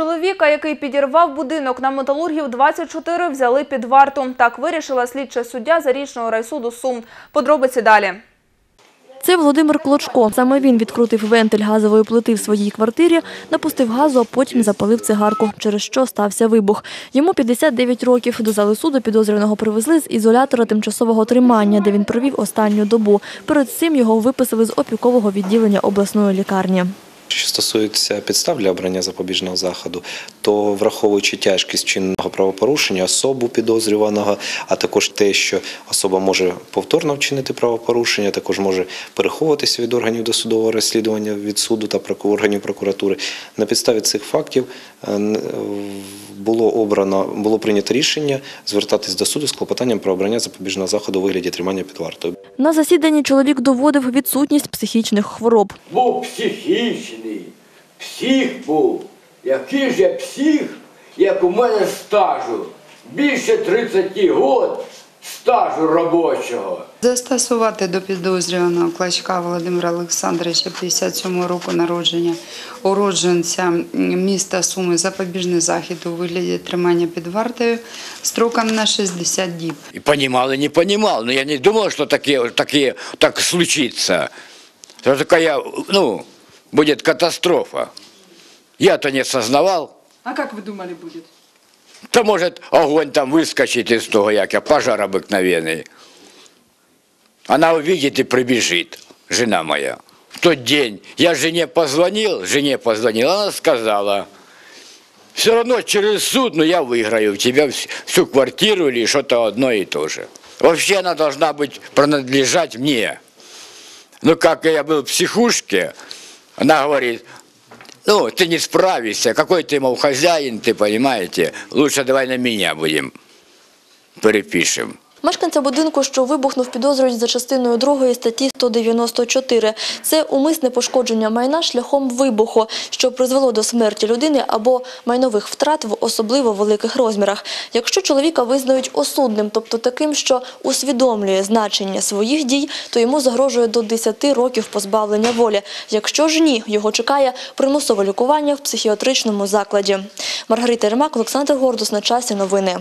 Чоловіка, який підірвав будинок на металургів 24, взяли під варту. Так вирішила слідча суддя Зарічного райсуду Сум. Подробиці далі. Це Володимир Клочко. Саме він відкрутив вентиль газової плити в своїй квартирі, напустив газу, а потім запалив цигарку, через що стався вибух. Йому 59 років. До зали суду підозрюваного привезли з ізолятора тимчасового тримання, де він провів останню добу. Перед цим його виписали з опікового відділення обласної лікарні. Що стосується підстав для обрання запобіжного заходу, то враховуючи тяжкість чинного правопорушення, особу підозрюваного, а також те, що особа може повторно вчинити правопорушення, також може переховуватися від органів досудового розслідування від суду та органів прокуратури. На підставі цих фактів е, було обрано було прийнято рішення звертатись до суду з клопотанням про обрання запобіжного заходу у вигляді тримання під вартою. На засіданні чоловік доводив відсутність психічних хвороб. був психічний, псих був. Який же псих, як у мене стажу. Більше 30 год стажу робочого. Застосувати до підозрюваного Клачка Володимира Олександровича 57 року народження, уродженця міста Суми запобіжний захід у вигляді тримання під вартою строком на 60 діб. И понимал, и не понимал, но я не думал, что такие, такие, так случится. Что такая, ну, будет катастрофа. Я-то не осознавал. А как вы думали будет? То может огонь там выскочит из того, як я, пожар обыкновенный. Она увидит и прибежит, жена моя. В тот день я жене позвонил, жене позвонил, она сказала, все равно через суд, но я выиграю у тебя вс- всю квартиру или что-то одно и то же. Вообще она должна быть, принадлежать мне. Ну, как я был в психушке, она говорит, ну, ты не справишься, какой ты, мол, хозяин, ты понимаете, лучше давай на меня будем перепишем. Мешканця будинку, що вибухнув, підозрюють за частиною 2 статті 194. Це умисне пошкодження майна шляхом вибуху, що призвело до смерті людини або майнових втрат в особливо великих розмірах. Якщо чоловіка визнають осудним, тобто таким, що усвідомлює значення своїх дій, то йому загрожує до 10 років позбавлення волі. Якщо ж ні, його чекає примусове лікування в психіатричному закладі. Маргарита Єрмак, Олександр Гордус. На часі новини.